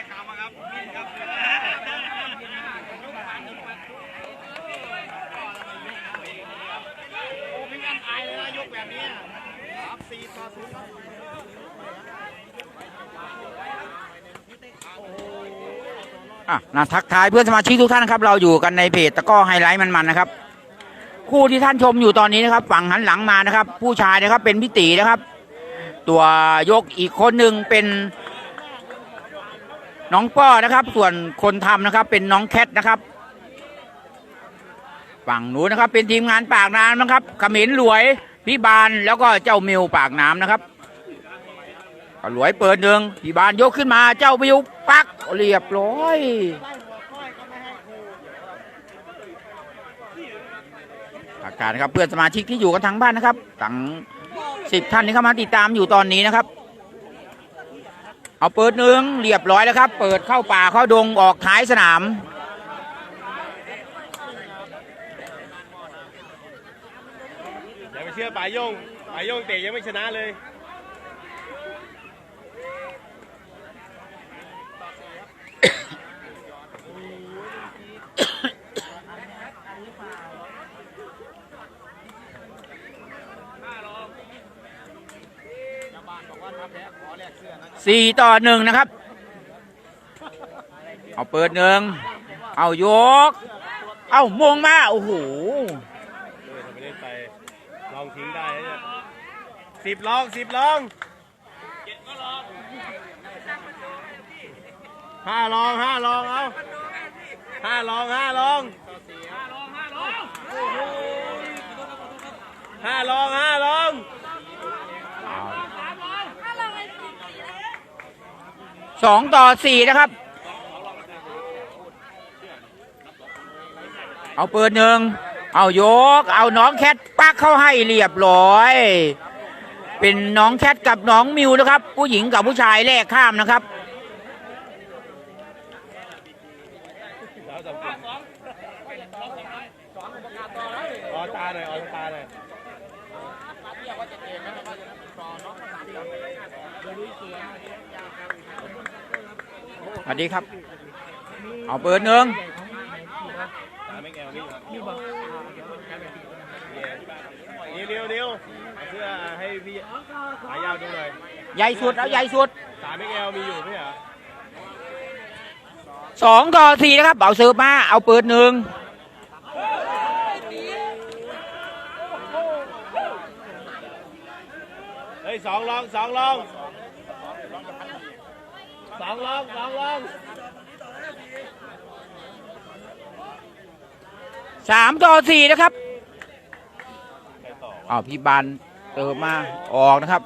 ได้ข่าวมาครับนี่ครับโอ้พี่งั้นอายเลยนะยกแบบนี้สามสี่ต่อศูนย์ครับอะนะทักทายเพื่อนสมาชิกทุกท่านครับ เราอยู่กันในเพจตะก้อไฮไลท์มันๆนะครับ คู่ที่ท่านชมอยู่ตอนนี้นะครับ ฝั่งหันหลังมานะครับ ผู้ชายนะครับเป็นพี่ตีนะครับ ตัวยกอีกคนหนึ่งเป็น น้องป้อนะครับ ส่วนคนทำนะครับ เป็นน้องแคทนะครับ ฝั่งนู้นนะครับ เป็นทีมงานปากน้ำนะครับขมิ้นหลวยพี่บานแล้วก็เจ้ามิวปากน้ำนะครับก็หลวยเปิดหนึ่งพี่บานยกขึ้นมาเจ้ามิวปักเรียบร้อยอาการนะครับเพื่อนสมาชิกที่อยู่กันทางบ้านนะครับทั้งสิบท่านที่เข้ามาติดตามอยู่ตอนนี้นะครับ เอาเปิดหนึ่งเรียบร้อยแล้วครับ เปิดเข้าป่าเข้าดงออกท้ายสนาม อย่าไปเชื่อป่ายงป่ายงเตะยังไม่ชนะเลย สี่ต่อหนึ่งนะครับ เอาเปิดหนึ่ง เอายก เอามงมา โอ้โหเออทำไปเล่นไปลองทิ้งได้นะเนี่ยสิบลองสิบลองห้าลองเอาห้าลองเอาห้าลองห้าลองห้าลองห้าลอง สองต่อสี่นะครับ เอาเปิดหนึ่ง เอายก เอาน้องแคทปักเข้าให้เรียบร้อย เป็นน้องแคทกับน้องมิวนะครับ ผู้หญิงกับผู้ชายแลกข้ามนะครับ แล้วสองคนออตาหน่อยออตาหน่อย ส วัสดีครับ เอาเปิดหนึ่งตาไม่แก้วนี่นิ้วนิ้วนิ้วเอาเสื้อให้พี่ขายาวดูหน่อยใหญ่สุดเอาใหญ่สุดตาไม่แก้วมีอยู่ไหมเหรอสองต่อสี่นะครับเอาเสิร์ฟมาเอาเปิดหนึ่งเฮ้ยสองลองสองลอง สองลองสองลองสามต่อสี่นะครับอเอาพี่บานเติมมาออกนะครับ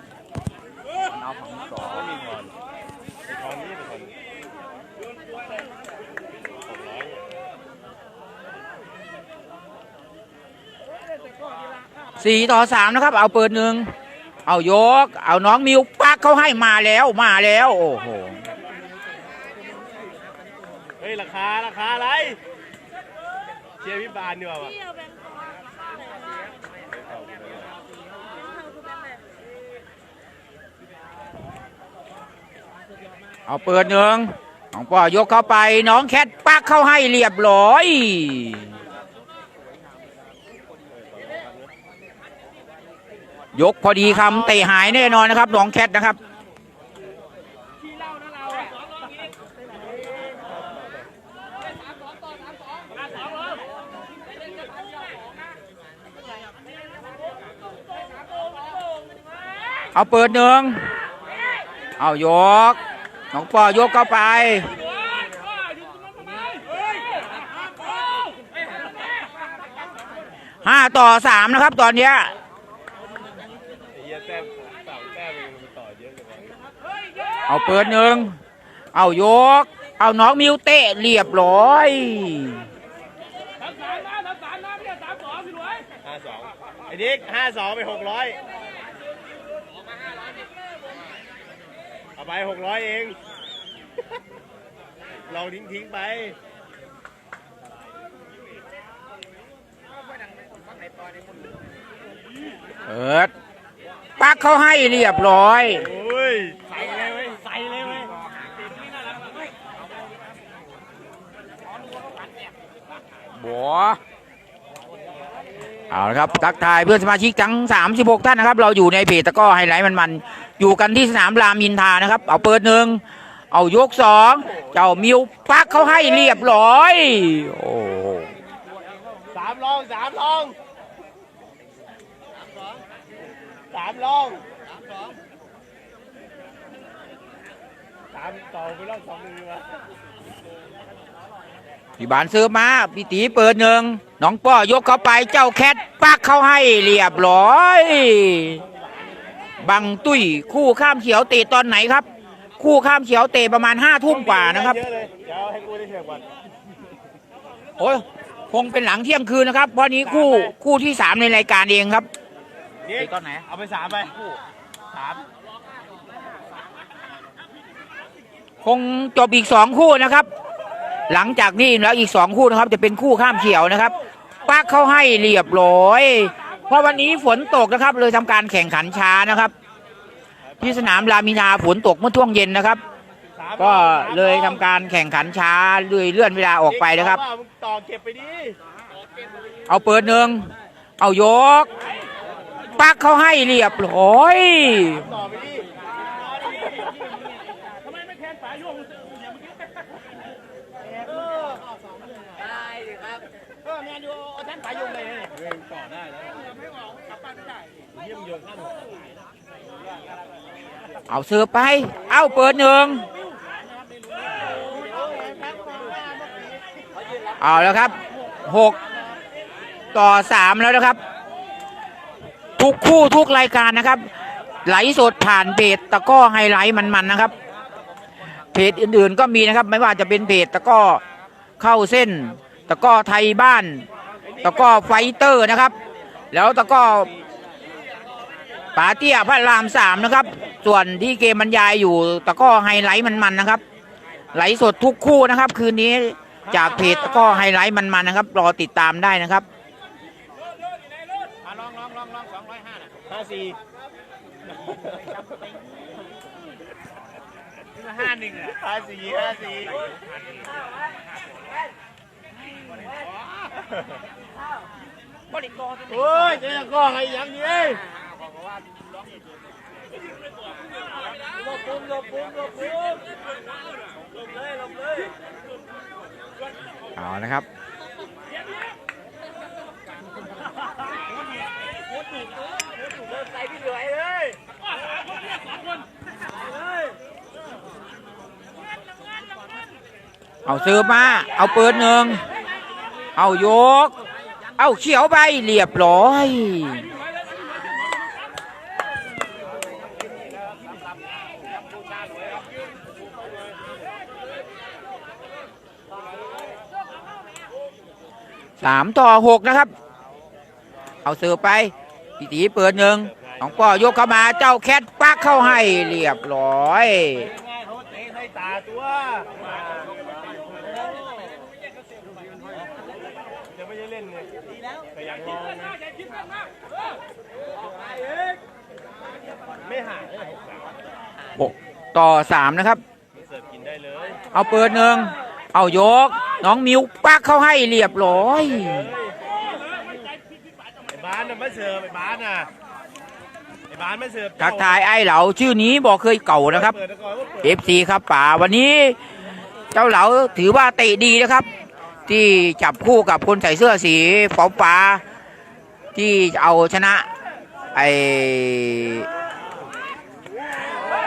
ไม่มีทอนไอ้ทอนนี่เป็นคนหกร้อยสี่ต่อสามนะครับ เอาเปิดหนึ่งเอายก เอาน้องมิวปักเขาให้มาแล้วมาแล้ว โอ้โห ราคาราคาอะไรเชียร์พี่บานดีกว่าวะเอาเปิดหนึ่งน้องป้อยกเข้าไป น้องแคทปักเข้าให้เรียบร้อยยกพอดีคำเตะหายแน่นอนนะครับน้องแคทนะครับ เอาเปิดหนึ่งเอายกน้องปอยกเข้าไป ห้าต่อสามนะครับตอนเนี้ยเอาเปิดหนึ่ง เอายก เอาน้องมิวเตะเรียบร้อยห้าสองไอ้นิกห้าสองไปหกร้อยาไปหกร้อยเองเราทิ้งทิ้งไปเอิดปักเขาให้เรียบร้อยใส่เลยเว้ย ใส่เลยเว้ยบัวเอาละครับ ทักทายเพื่อนสมาชิกทั้ง 36 ท่านนะครับ เราอยู่ในเพจตะก้อไฮไลท์มันๆ อยู่กันที่สนามรามอินทรานะครับ เอาเปิดหนึ่งเอายกสองเจ้ามิวปักเขาให้เรียบร้อย โอ้โหสามลองสามลองสามลองสามต่อไปรอบสองมือวะพี่บานซื้อมาพี่ตีเปิดหนึ่งน้องป้อยกเข้าไปเจ้าแคทปักเขาให้เรียบร้อย บังตุ้ยคู่ข้ามเขียวเตะตอนไหนครับ คู่ข้ามเขียวเตะประมาณห้าทุ่มกว่านะครับเยอะเลยเดี๋ยวให้กูได้เทียบก่อนโอ้ยคงเป็นหลังเที่ยงคืนนะครับเพราะนี้คู่คู่ที่สามในรายการเองครับนี่เตะตอนไหนเอาไปสามไปสามคงจบอีกสองคู่นะครับ หลังจากนี้แล้วอีกสองคู่นะครับ จะเป็นคู่ข้ามเขียวนะครับปักเขาให้เรียบร้อยเพ ราะวันนี้ฝนตกนะครับ เลยทำการแข่งขันช้านะครับ ที่สนามรามินาฝนตกเมื่อช่วงเย็นนะครับ ก็เลยทำการแข่งขันช้าเลยเลื่อนเวลาออกไปนะครับต่อเก็บไปดิเอาเปิดหนึ่งเอายก ปักเขาให้เรียบร้อย ต่อไปดิ เออแมนยูเอาท่าน ไปยุงเลยเรื่องต่อได้แล้วเยี่ยมโยงข้าเอาเสือไป เอาเปิดหนึ่งเอาแล้วครับหกต่อสามแล้วนะครับ ทุกคู่ทุกรายการนะครับ ไหลสดผ่านเพจตะก้อไฮไลท์มันๆนะครับเพจอื่นๆก็มีนะครับ ไม่ว่าจะเป็นเพจตะก้อเข้าเส้น ตะก้อไทยบ้าน ตะกร้อไฟเตอร์นะครับ แล้วตะกร้อป๋าเตี้ยพระรามสามนะครับ ส่วนที่เกมบรรยายอยู่ตะกร้อไฮไลท์มันๆนะครับ ไหลฟ์สดทุกคู่นะครับ คืนนี้จากเพจตะกร้อไฮไลท์มันๆนะครับ รอติดตามได้นะครับลองลองลองลองสองร้อยห้าห้าสี่ห้าหนึ่งอะห้าสี่ห้าสี่ โอ้ยเจ๊ก็ให้ยังดีเอานะครับเอาซื้อมา เอาปิดหนึ่ง เอายก เอาเขียวไปเรียบร้อยสามต่อหกนะครับ เอาเสือไปพี่ตีเปิดหนึ่งน้องป้อยกเข้ามาเจ้าแคทปักเข้าให้เรียบร้อย ง่ายเขาเตะให้ตาตัวยังไม่ได้เล่นเลยดี แล้วแต่อยากลองนะไม่ห่างเลยหกต่อสามนะครับเสิร์ฟกินได้เลยเอาเปิดหนึ่งเอายก น้องมิวปักเข้าให้เรียบร้อยไอ้บ้านน่ะไม่เสิร์ฟไอ้บ้านน่ะไอ้บ้านไม่เสิร์ฟทักทายไอ้เหลาชื่อนี้บอกเคยเก่านะครับเปิดตะกอนก็เปิดเอฟซีครับป่าวันนี้ เจ้าเหลาถือว่าเตะดีนะครับ ที่จับคู่กับคนใส่เสื้อสีฟ้าฟ้าที่เอาชนะไอ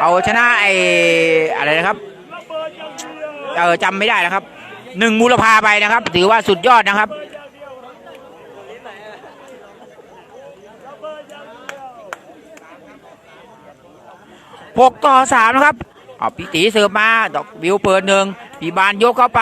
เอาชนะไออะไรนะครับเออจำไม่ได้นะครับหนึ่งมูลพาไปนะครับ ถือว่าสุดยอดนะครับหกต่อสามนะครับเอาพี่ตีเสิร์ฟมาดอกวิวเปิดหนึ่งพี่บานยกเข้าไป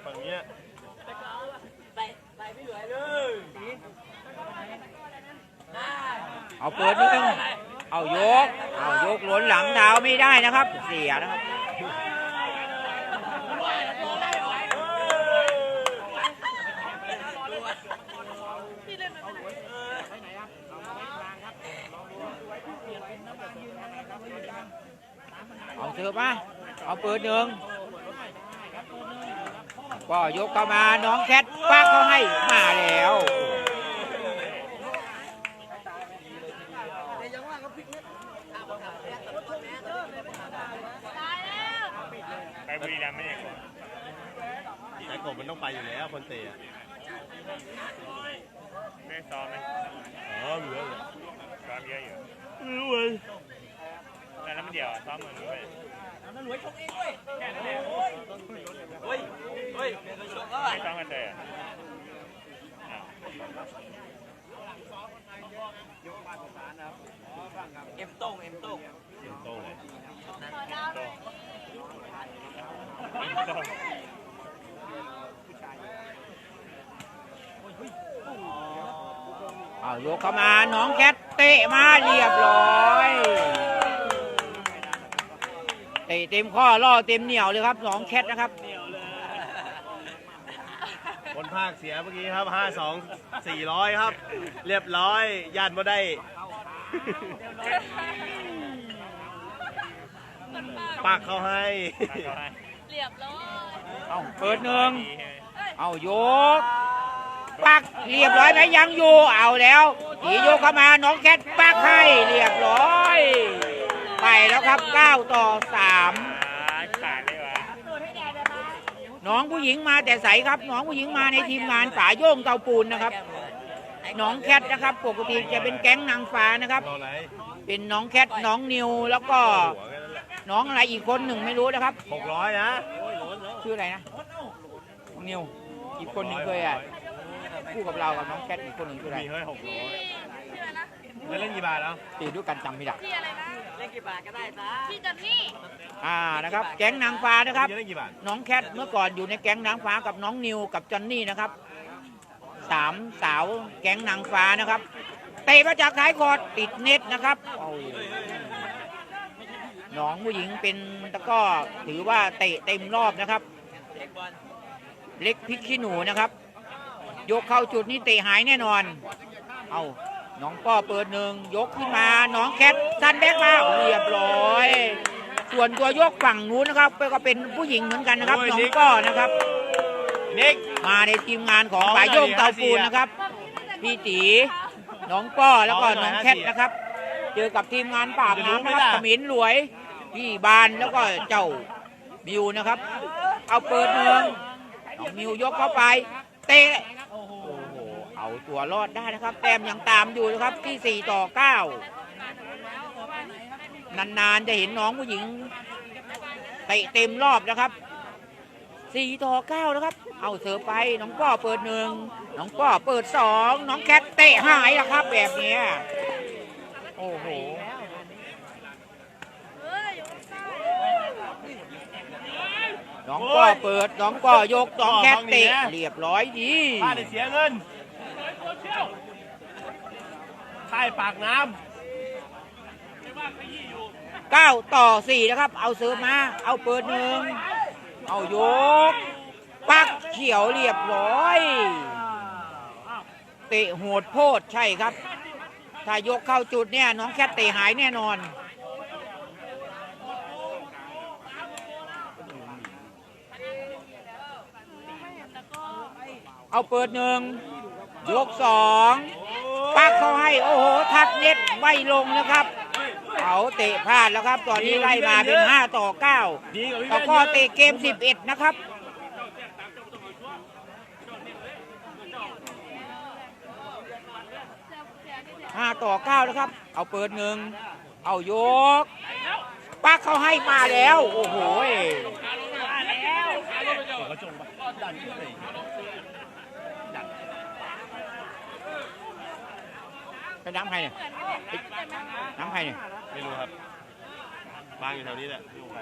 เี้ยไปไปไม่เหลือเลยเอาเปิดนิดนึงเอายก เอายกหลนหลังเท้าไม่ได้นะครับ เสียนะครับเอาเสือป่ะเอาเปิดหนึ่ง ก็ยกเข้ามาน้องแคทปักเขาให้มาแล้วไปบุรีรัมย์ไม่ได้ก่อนแต่กบมันต้องไปอยู่แล้วคนเตะไม่ได้ซ้อมไหมอ๋อเหลือเหรอซ้อมเยอะอยู่ไม่รู้เลยแล้วน้ำเดียวซ้อมเหมือนด้วยไม่ซ้อมกันเลยอะอ้าว โต้งเลย โต้ง เอายกเข้ามา น้องแคทเตะมาเรียบร้อยเตะเต็มข้อล่อเต็มเหนียวเลยครับน้องแคทนะครับ คนภาคเสียเมื่อกี้ครับห้าสองสี่ร้อยครับ เรียบร้อยญาติมาได้ ปากเขาให้ตั้งเขาให้ เรียบร้อยเอาเปิดหนึ่งดีใช่ไหมเอายก ปักเรียบร้อยไหมยังอยู่เอาแล้วอีโยกเข้ามาน้องแคทปักให้เรียบร้อย ไปแล้วครับ 9 ต่ออ่าขาดเลยวะ3น้องผู้หญิงมาแต่ใสครับ น้องผู้หญิงมาในทีมงานป่าโยงเตาปูนนะครับ น้องแคทนะครับ ปกติจะเป็นแก๊งนางฟ้านะครับเราไหนเป็นน้องแคทน้องนิวแล้วก็หัวแค่ นั้นแหละน้องอะไรอีกคนหนึ่งไม่รู้นะครับ หกร้อยนะชื่ออะไรนะน้องนิวอีกคนหนึ่งเคยอะคู่กับเรากับน้องแคทอีกคนหนึ่งชื่ออะไรมีเฮ้ยหกร้อยชื่ออะไรนะแล้วเล่นกี่บาทแล้วตีด้วยกันจำไม่ได้ที่อะไรนะเล่นกี่บาทก็ได้จ้าที่จันนี่อ่านะครับ แก๊งนางฟ้านะครับจะเล่นกี่บาทน้องแคทเมื่อก่อนอยู่ในแก๊งนางฟ้ากับน้องนิวกับจอนนี่นะครับสามสาวแก๊งนางฟ้านะครับ เตะมาจากท้ายคอร์ดติดเน็ตนะครับโอ้ น้องผู้หญิงเป็นตะกร้อถือว่าเตะเต็มรอบนะครับ เล็กพริกขี้หนูนะครับ ยกเข้าจุดนี้เตะหายแน่นอน เอาน้องป้อเปิดหนึ่งยกขึ้นมา น้องแคทซันแบ็กมาเรียบร้อย ส่วนตัวยกฝั่งนู้นนะครับก็เป็นผู้หญิงเหมือนกันนะครับโอ้ยน้อนิงกก้อนะครับนิกมาในทีมงานของน้องป่าโยงอะไรเตาปูนห้าสี่อะนะครับ พี่ตีน้องป้อแล้วก็น้องอะไรน้องแคทห้าสี่อะนะครับ เจอกับทีมงานปราบจะรู้น้ำไหมนะครับล่ะขมิ้นหลวย พี่บานแล้วก็เจ้ามิวนะครับ เอาเปิดหนึ่งน้องมิวยกเข้าไป เตะโอ้โหเอาตัวรอดได้นะครับ แต้มยังตามอยู่นะครับที่ 4 ต่อ 9 นานๆจะเห็นน้องผู้หญิงเตะเต็มรอบนะครับสี่ต่อเก้านะครับ เอาเสิร์ฟไปน้องป้อเปิดหนึ่งน้องป้อเปิดสองน้องแคทเตะหายแล้วครับ แบบนี้โอ้โห เฮ้ย น้องป้อเปิดน้องป้อยกน้องแคทเตะเรียบร้อยดีป้าได้เสียเงินค่ายปากน้เก้าต่อสี่นะครับ เอาเสิร์ฟมา เอาเปิดหนึ่ง เอายก ปักเขียวเรียบร้อย เตะโหดโพดใช่ครับ ถ้ายกเข้าจุดเนี่ย น้องแคทเตะหายแน่นอน เอาเปิดหนึ่งยกสองปักเขาให้ โอ้โห ทัดเน็ตไม่ลงนะครับ เขาเตะพลาดแล้วครับ ตอนนี้ไล่มาเป็น 5 ต่อ9ำดีกว่าพี่แล้วแม่ก็เยอะเตะเกม 11 นะครับ5ต่อ9นะครับ เอาเปิดหนึ่ง เอายก ปักเขาให้มาแล้ว โอ้โห กระจงปะดันขึ้นไปอีก เป็นน้ำใครเนี่ยน้ำใครเนี่ยไม่รู้ครับวางอยู่แถวนี้แหละไม่รู้ใคร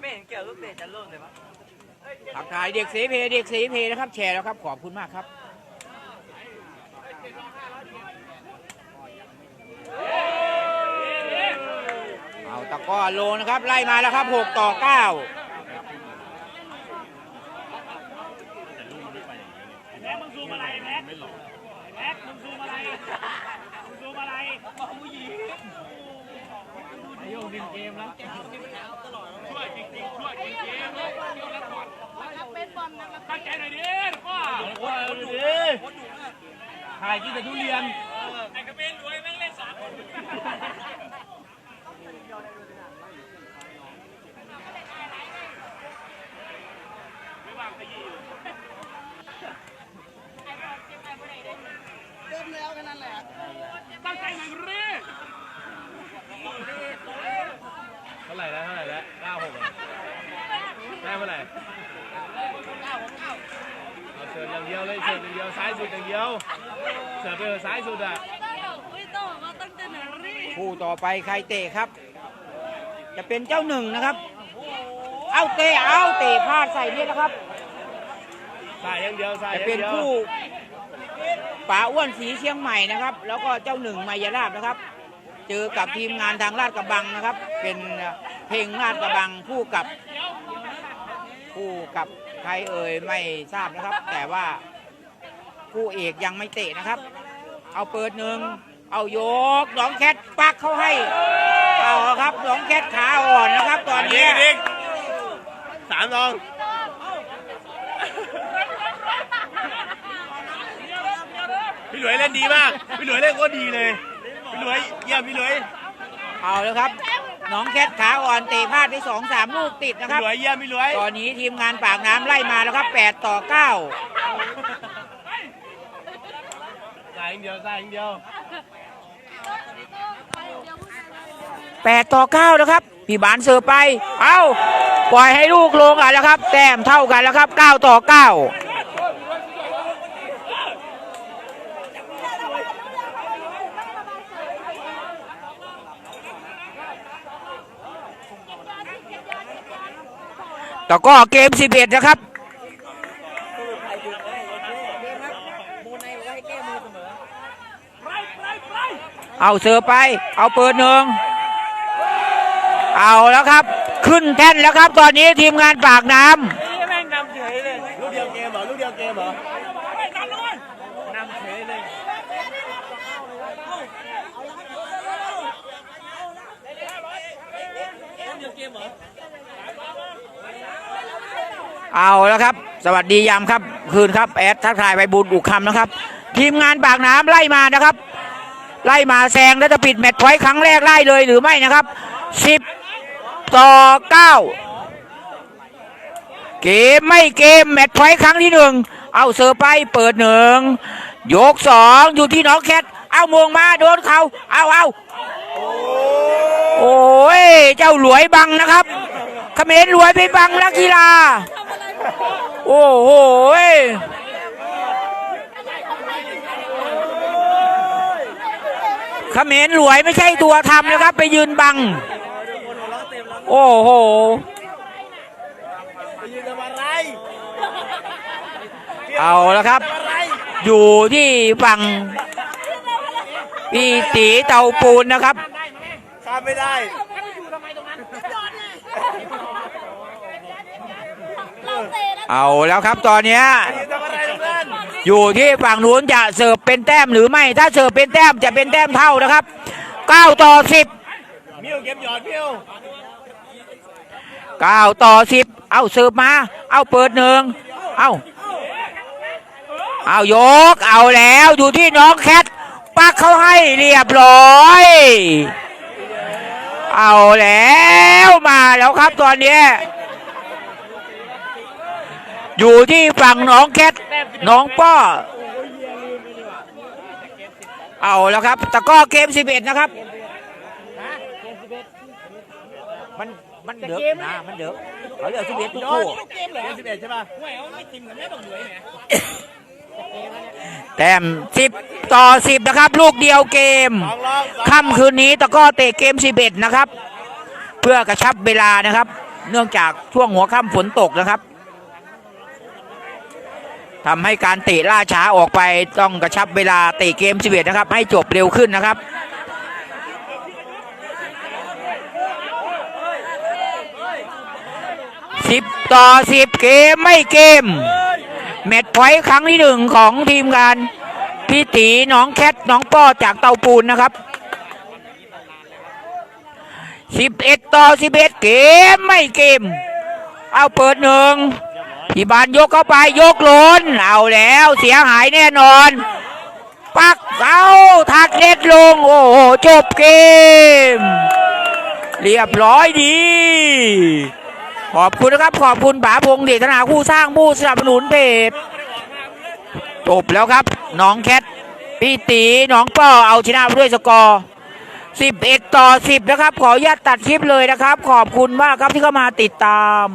ไม่เห็นเกี่ยวลูกเตะจะโล่งเลยปะทักทายเด็กเสเพเด็กเสเพนะครับ แชร์แล้วครับ ขอบคุณมากครับ เอา ตะก้อโลนะครับ ไล่มาแล้วครับ 6 ต่อ9แม็กมึงซูมอะไรแม็กแม็กมึงซูมอะไรมึงซูมอะไรผู้หญิงไอโยงดินเกมแล้วช่วยจริงๆช่วยจริงๆเลยแล้วก่อนเป็นบอลนะมันตั้งใจหน่อยดิพ่อว่าดูดิถ่ายกินแต่ทุเรียนไอ้กระเบนรวยแม่งเล่นสามคน เตั้งใจหน่อยดิเท่าไหร่แล้วเท่าไหร่แล้วเก้าหกได้เมื่อไหร่เอาเสิร์ฟอย่างเดียวเลยเสิร์ฟอย่างเดียวซ้ายสุดอย่างเดียวเสิร์ฟไปเถอะซ้ายสุดอะต้องต้องตั้งใจหน่อยรีคู่ต่อไปใครเตะครับ จะเป็นเจ้าหนึ่งนะครับ เอาเตะเอาเตะพลาดใส่เนี่ยนะครับ ซ้ายอย่างเดียวซ้ายอจะย่างเป็นเดียวคู่ป๋าอ้วนสีเชียงใหม่นะครับ แล้วก็เจ้าหนึ่งมายาลาบนะครับ เจอกับทีมงานทางลาดกระบังนะครับ เป็นเพลงลาดกระบังคู่กับคู่กับใครเอ่ยไม่ทราบนะครับ แต่ว่าคู่เอกยังไม่เตะนะครับ เอาเปิดหนึ่งเอาโยกน้องแคทปักเข้าให้เอาครับน้องแคทขาอ่อนนะครับตอนนี้ดิ๊กสามลอง พี่หลุยเล่นดีมาก พี่หลุยเล่นโคตรดีเลย พี่หลุยเยี่ยมพี่หลุยเอาแล้วครับน้องแคทขาอ่อนเตะพลาดได้สองสามลูกติดนะคพี่รับ หลุยเยี่ยมพี่หลุยตอนนี้ทีมงานปากน้ำไล่มาแล้วครับ 8 ต่อ9ซ้ายอย่างเดียวซ้ายอย่างเดียว 8 ต่อ9แล้วครับ พี่บานเสิร์ฟไป เอาปล่อยให้ลูกลงอะแล้วครับ แต้มเท่ากันแล้วครับ 9 ต่อ 9 แต่ก็เกม 11 นะครับ เอาเสือไป เอาเปิดหนึ่งเอาแล้วครับ ขึ้นแท่นแล้วครับ ตอนนี้ทีมงานปากน้ำม่งนำเฉยเลย ลูกเดียวเกมเหรอ ลูกเดียวเกมเหรอ นำเฉยเลยำ เอาแล้วครับ สวัสดียามครับ คืนครับ แอดทักทายไปบุญอุกคำนะครับ ทีมงานปากน้ำไล่มานะครับ ไล่มาแซงแล้วจะปิดแมตช์พอยต์ครั้งแรกไล่เลยหรือไม่นะครับ10ต่อ9เกมไม่เกมแมตช์พอยต์ครั้งที่หนึ่งเอาเซอร์ไปเปิดหนึ่งยกสองอยู่ที่น้องแคทเอามงมาโดนเขาเอาเอาโอ้ยเจ้าหลวยบังนะครับเขมรหลวยไปบังนักกีฬา โอ้โหยเขมรหลวยไม่ใช่ตัวทำนะครับ ไปยืนบัง โอ้โหไปยืนทำอะไรเอาแล้วครับ อยู่ที่ฝั่งพี่ตีเตาปูนนะครับข้ามไม่ได้ เรา เตะแล้วเอาแล้วครับตอนเนี้ยยืนทำอะไรตรงนั้นอยู่ที่ฝั่งนู้นจะเสิร์ฟเป็นแต้มหรือไม่ ถ้าเสิร์ฟเป็นแต้มจะเป็นแต้มเท่านะครับ9ต่อ10มิวเก็บหยอดมิว9ต่อ10เอาเสิร์ฟมา เอาเปิดหนึ่งเอาเอายกเอาแล้วอยู่ที่น้องแคทปักเขาให้เรียบร้อย เอาแล้วมาแล้วครับตอนเนี้ย อยู่ที่ฝั่งน้องแคทน้องป้อ เอาแล้วครับตะกร้อเกม11นะครับ มันมันเดือกนะมันเดือกเขาเหลือ11ทุกยอคู่ดเกมสิบเอ็ดใช่ป่ะห่วยเอาไม่ทิมกับแม่บังเหลยแหมแต้มสิบต่อสิบนะครับ ลูกเดียวเกมค่ำคืนนี้ตะกร้อเตะเกม11นะครับ เพื่อกระชับเวลานะครับ เนื่องจากช่วงหัวค่ำฝนตกนะครับ ทำให้การเตะล่าช้าออกไปต้องกระชับเวลาเตะเกม11นะครับ ให้จบเร็วขึ้นนะครับ10ต่อ10เกมไม่เกม แมตช์พอยต์ครั้งที่หนึ่งของทีมงานพี่ตีน้องแคทน้องป้อจากเตาปูนนะครับ11ต่อ11เกมไม่เกม เอาเปิดหนึ่ง พี่บานยกเข้าไปยกหล้นเอาแล้วเสียหายแน่นอน ปักเอาทักเล็ดลง โอ้โหจบเกม เรียบร้อยดี ขอบคุณนะครับ ขอบคุณป๋าพงษ์เดชนาคู่สร้างผู้สนับสนุนเพจจบแล้วครับ น้องแคทพี่ตีน้องป้อเอาชนะด้วยสกอร์11 ต่อ 10 นะครับ ขออนุญาตตัดคลิปเลยนะครับ ขอบคุณมากครับที่เข้ามาติดตาม